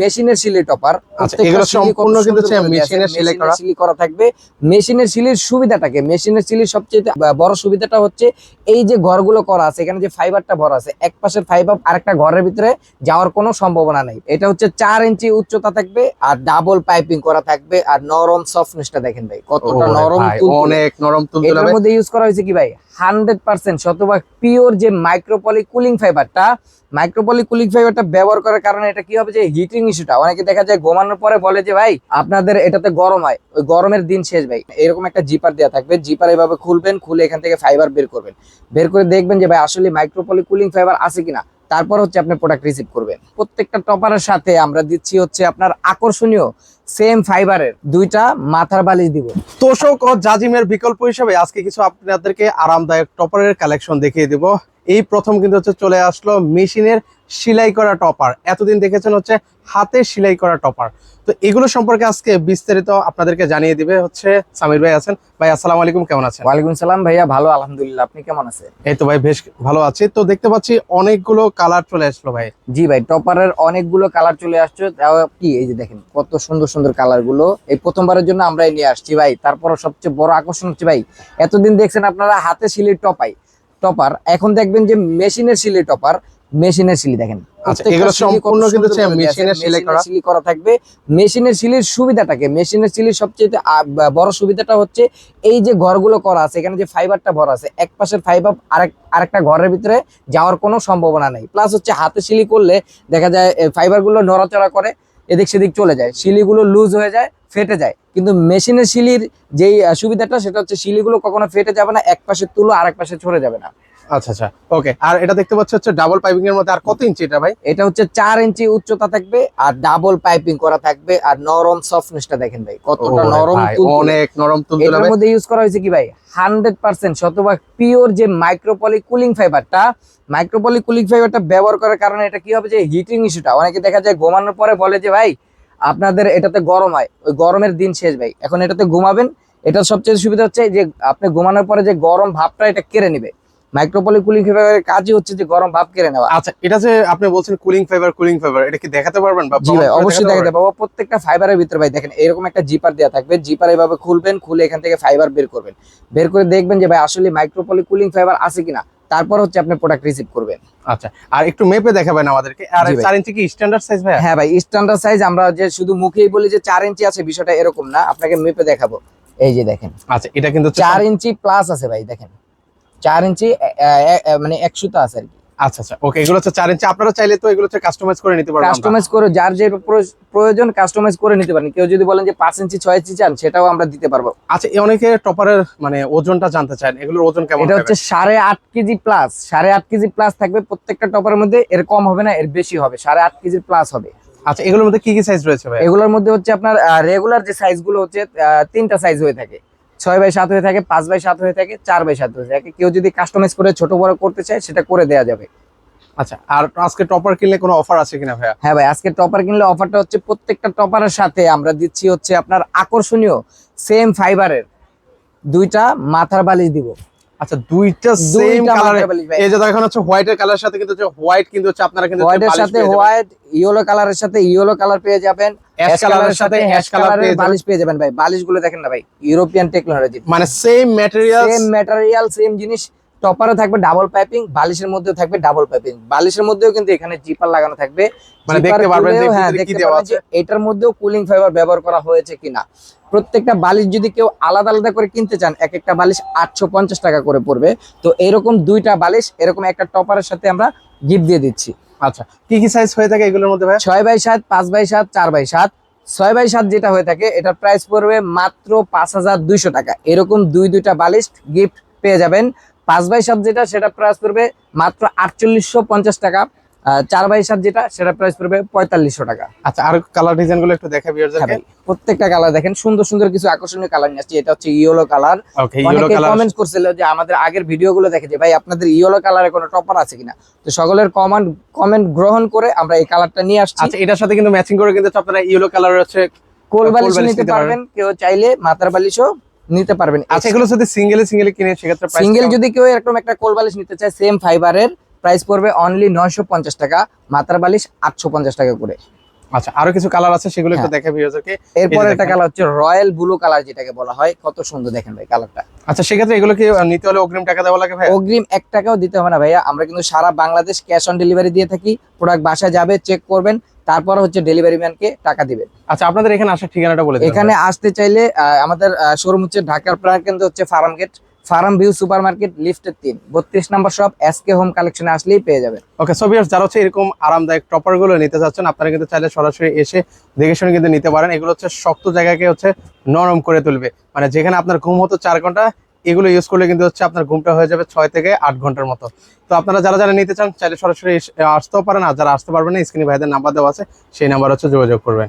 মেশিনের Seely topper আচ্ছা, এগুলো সম্পূর্ণ কিন্তু মেশিনের সিলাই করা। সিলি করা থাকবে মেশিনের সিলির সুবিধাটাকে মেশিনের সিলির সবচেয়ে বড় সুবিধাটা হচ্ছে এই যে ঘরগুলো করা আছে এখানে যে ফাইবারটা ভরা আছে এক পাশের ফাইবার আরেকটা ঘরের ভিতরে যাওয়ার কোনো সম্ভাবনা নেই এটা হচ্ছে চার ইঞ্চি উচ্চতা থাকবে আর ডাবল পাইপিং করা থাকবে আর নরম সফটনেসটা দেখেন ভাই কতটা নরম। অনেক নরম তুলতুলে এটার। মধ্যে ইউজ করা হয়েছে কি ভাই হান্ড্রেড পার্সেন্ট শতভাগ পিওর যে মাইক্রোপলি কুলিং ফাইবারটা মাইক্রোপলি কুলিং ফাইবারটা ব্যবহার করার কারণে এটা কি হবে যে হিটিং ইস্যুটা অনেকে দেখা যায় ঘুমানোর পরে বলে যে, ভাই, আপনাদের এটাতে গরম হয়। ওই গরমের দিন শেষ, ভাই। এরকম একটা জিপার দেওয়া থাকবে। জিপার এভাবে খুলবেন, খুলে এখান থেকে ফাইবার বের করবেন। বের করে দেখবেন যে, ভাই, আসলে মাইক্রোপলি কুলিং ফাইবার আছে কিনা? তারপর হচ্ছে আপনি প্রোডাক্ট রিসিভ করবেন। প্রত্যেকটা টপারের সাথে আমরা দিচ্ছি হচ্ছে আপনার আকর্ষণীয় সেম ফাইবারের দুইটা মাথার বালিশ দিব। তোষক ও জাজিমের বিকল্প হিসেবে আজকে কিছু আপনাদেরকে আরামদায়ক টপারের কালেকশন দেখিয়ে দিব। এই প্রথম কিন্তু হচ্ছে চলে আসলো মেশিনের সেলাই করা টপার। এতদিন দেখেছেন হচ্ছে হাতে সেলাই করা টপার। তো এগুলো সম্পর্কে আজকে বিস্তারিত আপনাদেরকে জানিয়ে দিবে হচ্ছে সামির ভাই আছেন। ভাই আসসালামু আলাইকুম কেমন আছেন? ওয়ালাইকুম সালাম ভাইয়া ভালো আলহামদুলিল্লাহ। আপনি কেমন আছেন? এই তো ভাই বেশ ভালো আছি। তো দেখতে পাচ্ছি অনেকগুলো কালার চলে আসলো ভাই। জি ভাই টপারের অনেকগুলো কালার চলে আসছে। তাও কি এই যে দেখেন কত সুন্দর সুন্দর কালারগুলো এই প্রথমবারের জন্য আমরাই নিয়ে আসছি ভাই। তারপর সবচেয়ে বড় আকর্ষণ হচ্ছে ভাই এতদিন দেখছেন আপনারা হাতে সিলি টপাই। টপার এখন দেখবেন যে মেশিনের সিলি টপার মেশিনের সিলি দেখেন আচ্ছা, এগুলো সম্পূর্ণ কিন্তু। মেশিনের সিলাই করা। সিলি করা থাকবে মেশিনের সিলির সুবিধাটাকে মেশিনের সিলির সবচেয়ে আ- বড় সুবিধাটা হচ্ছে এই যে ঘরগুলো করা আছে এখানে যে ফাইবারটা ভরা আছে এক পাশের ফাইবার আরেক আরেকটা ঘরের ভিতরে যাওয়ার কোনো সম্ভাবনা নেই প্লাস হচ্ছে হাতে সিলি করলে দেখা যায় ফাইবারগুলো নড়াচড়া করে এদিক সেদিক চলে যায়। শিলিগুলো লুজ হয়ে যায়, ফেটে যায়। কিন্তু মেশিনের শিলির যেই সুবিধাটা, সেটা হচ্ছে শিলিগুলো কখনো ফেটে যাবে না এক পাশে তুলো আরেক পাশে ছড়ে যাবে না। আচ্ছা আচ্ছা। ওকে আর এটা দেখতে পাচ্ছি হচ্ছে ডাবল পাইপিং এর মধ্যে আর কত ইঞ্চি এটা ভাই? এটা হচ্ছে চার ইঞ্চি উচ্চতা থাকবে আর ডাবল পাইপিং করা থাকবে আর নরম সফটনেসটা দেখেন ভাই কতটা নরম অনেক নরম তুলতুলে এটার মধ্যে ইউজ করা হয়েছে কি ভাই? শতভাগ পিওর যে মাইক্রোপলি কুলিং ফাইবারটা মাইক্রোপলি কুলিং ফাইবারটা ব্যবহার করার কারণে এটা কি হবে যে হিটিং ইস্যুটা অনেকে দেখা যায় ঘুমানোর পরে বলে যে ভাই আপনাদের এটাতে গরম হয়। ওই গরমের দিন শেষ ভাই। এখন এটাতে ঘুমাবেন এটার সবচেয়ে সুবিধা হচ্ছে যে আপনি ঘুমানোর পরে যে গরম ভাবটা এটা কেড়ে নেবে। মাইক্রোপলি কুলিং ফাইবারের কাজই হচ্ছে যে গরম ভাব কেড়ে নেওয়া। আচ্ছা এটা যে আপনি বলছেন কুলিং ফাইবার কুলিং ফাইবার এটা কি দেখাতে পারবেন বা জি ভাই অবশ্যই দেখাতে পাবো প্রত্যেকটা ফাইবারের ভিতরে ভাই দেখেন এরকম একটা জিপার দেওয়া থাকবে। জিপার এভাবে খুলবেন খুলে এখান থেকে ফাইবার বের করবেন। বের করে দেখবেন যে ভাই আসলে মাইক্রোপলি কুলিং ফাইবার আছে কিনা। তারপর হচ্ছে আপনি প্রোডাক্ট রিসিভ করবেন। আচ্ছা আর একটু মেপে দেখাবেন আমাদেরকে। আর জি ভাই। চার ইঞ্চি কি স্ট্যান্ডার্ড সাইজ ভাই হ্যাঁ ভাই স্ট্যান্ডার্ড সাইজ আমরা যে শুধু মুখেই বলি যে চার ইঞ্চি আছে বিষয়টা এরকম না। আপনাকে মেপে দেখাবো। এই যে দেখেন। আচ্ছা এটা কিন্তু হচ্ছে চার ইঞ্চি প্লাস আছে ভাই দেখেন। চার ইঞ্চি মানে একশোটা আছে আর কি। আচ্ছা আচ্ছা। ওকে এগুলো হচ্ছে চার ইঞ্চি। আপনারা চাইলে তো এগুলো হচ্ছে কাস্টমাইজ করে নিতে পারবেন কাস্টমাইজ করে যার যে প্রয়োজন কাস্টমাইজ করে নিতে পারেন। কেউ যদি বলেন যে পাঁচ ইঞ্চি ছয় ইঞ্চি চান সেটাও আমরা দিতে পারব। আচ্ছা অনেকে টপারের মানে ওজনটা জানতে চান। এগুলোর ওজন কেমন এটা হচ্ছে সাড়ে আট কেজি প্লাস সাড়ে আট কেজি প্লাস থাকবে প্রত্যেকটা টপারের মধ্যে। এর কম হবে না এর বেশি হবে। সাড়ে আট কেজির প্লাস হবে। আচ্ছা এগুলোর মধ্যে কি কি সাইজ রয়েছে ভাই? এগুলোর মধ্যে হচ্ছে আপনার রেগুলার যে সাইজগুলো হচ্ছে তিনটা সাইজ হয়ে থাকে। ছয় বাই সাত হয়ে থাকে পাঁচ বাই সাত হয়ে থাকে চার বাই সাত হয়ে থাকে। কেউ যদি কাস্টমাইজ করে ছোট বড় করতে চায় সেটা করে দেওয়া যাবে। আচ্ছা আর আজকে টপার কিনলে কোনো অফার আছে কিনা ভাইয়া? হ্যাঁ ভাই আজকে টপার কিনলে অফারটা হচ্ছে প্রত্যেকটা টপারের সাথে আমরা দিচ্ছি হচ্ছে আপনার আকর্ষণীয় সেম ফাইবারের দুইটা মাথার বালিশ দিব। আচ্ছা দুইটা সেম কালারে এই যে দেখেন হচ্ছে হোয়াইটের কালারের সাথে কিন্তু হোয়াইট কিন্তু হচ্ছে আপনারা কিন্তু হচ্ছে হোয়াইটের সাথে হোয়াইট ইয়েলো কালারের সাথে ইয়েলো কালার পেয়ে যাবেন। অ্যাশ অ্যাশ কালারের সাথে অ্যাশ কালারের বালিশ পেয়ে যাবেন ভাই। বালিশগুলো দেখেন না ভাই ইউরোপিয়ান টেকনোলজি মানে same material same material same জিনিস। টপারে থাকবে ডাবল পাইপিং বালিশের মধ্যেও থাকবে ডাবল পাইপিং বালিশের মধ্যেও কিন্তু এখানে জিপার লাগানো থাকবে। মানে দেখতে পারবেন যে হ্যাঁ এটার মধ্যেও কুলিং ফাইবার ব্যবহার করা হয়েছে কিনা। প্রত্যেকটা বালিশ যদি কেউ আলাদা আলাদা করে কিনতে চান এক একটা বালিশ আটশো পঞ্চাশ টাকা করে পড়বে। তো এরকম দুইটা বালিশ এরকম একটা টপারের সাথে আমরা গিফট দিয়ে দিচ্ছি। আচ্ছা কি কি সাইজ হয়ে থাকে এগুলোর মধ্যে ভাই? ছয় বাই সাত পাঁচ বাই সাত চার বাই সাত। ছয় বাই সাত যেটা হয়ে থাকে এটার প্রাইস পড়বে মাত্র পাঁচ হাজার দুইশো টাকা। এরকম দুই দুইটা বালিশ গিফট পেয়ে যাবেন। পাঁচ বাই সাত যেটা সেটা প্রাইস পড়বে মাত্র আটচল্লিশশো পঞ্চাশ টাকা। চার বাই সাত যেটা সেটা প্রাইস পড়বে পঁয়তাল্লিশশো টাকা। আচ্ছা আর কালার ডিজাইনগুলো একটু দেখা হ্যাঁ প্রত্যেকটা কালার দেখেন সুন্দর সুন্দর কিছু আকর্ষণীয় কালার নিয়ে আসছি। এটা হচ্ছে ইয়েলো কালার অনেকে কমেন্ট করছিল যে আমাদের আগের ভিডিও গুলো দেখে যে ভাই আপনাদের ইয়েলো কালারে কোনো টপার আছে কিনা? তো সকলের কমেন্ট কমেন্ট গ্রহণ করে আমরা এই কালারটা নিয়ে আসছি। আচ্ছা এটার সাথে কিন্তু ম্যাচিং করে কিন্তু আপনারা ইয়েলো কালার হচ্ছে কোল বালিশ নিতে পারবেন। কেউ চাইলে মাথার বালিশও নিতে পারবেন। আচ্ছা এগুলো যদি সিঙ্গেলে সিঙ্গেলে কিনে সেক্ষেত্রে সিঙ্গেল যদি কেউ এরকম একটা কোল বালিশ নিতে চায় সেম ফাইবারের প্রাইস পড়বে অনলি নয়শো পঞ্চাশ টাকা মাথার বালিশ আটশো পঞ্চাশ টাকা করে। আচ্ছা আরও কিছু কালার আছে সেগুলো একটু হ্যাঁ। দেখে এরপর একটা কালার হচ্ছে রয়্যাল ব্লু কালার যেটাকে বলা হয়। কত সুন্দর দেখেন ভাই কালারটা আচ্ছা সেক্ষেত্রে এগুলো কি নিতে হলে অগ্রিম টাকা দেওয়া লাগে ভাই অগ্রিম এক টাকাও দিতে হবে না ভাইয়া। আমরা কিন্তু সারা বাংলাদেশ ক্যাশ অন ডেলিভারি দিয়ে থাকি। প্রোডাক্ট বাসায় যাবে চেক করবেন। তারপর হচ্ছে ডেলিভারি ম্যানকে টাকা দিবেন আচ্ছা আপনাদের এখানে আসার ঠিকানাটা বলে এখানে আসতে চাইলে আমাদের শোরুম হচ্ছে ঢাকার প্রায় কিন্তু হচ্ছে farm gate. Farm view supermarket লিফটের তিন। বত্রিশ নম্বর শপ এসকে হোম কালেকশনে আসলেই পেয়ে যাবেন। ওকে সো ভিউয়ার্স যারা হচ্ছে এরকম আরামদায়ক টপারগুলো নিতে চাচ্ছেন আপনারা কিন্তু চাইলে সরাসরি এসে দেখে শুনে কিন্তু নিতে পারেন। এগুলো হচ্ছে শক্ত জায়গাকে হচ্ছে নরম করে তুলবে। মানে যেখানে আপনার ঘুম হতো চার ঘণ্টা এগুলো ইউজ করলে কিন্তু হচ্ছে আপনার ঘুমটা হয়ে যাবে ছয় থেকে আট ঘণ্টার মতো। তো আপনারা যারা যারা নিতে চান, চাইলে সরাসরি আসতেও পারেন। আর যারা আসতে পারবেন না স্ক্রিনে ভাইদের নাম্বার দেওয়া আছে, সেই নাম্বার হচ্ছে যোগাযোগ করবেন।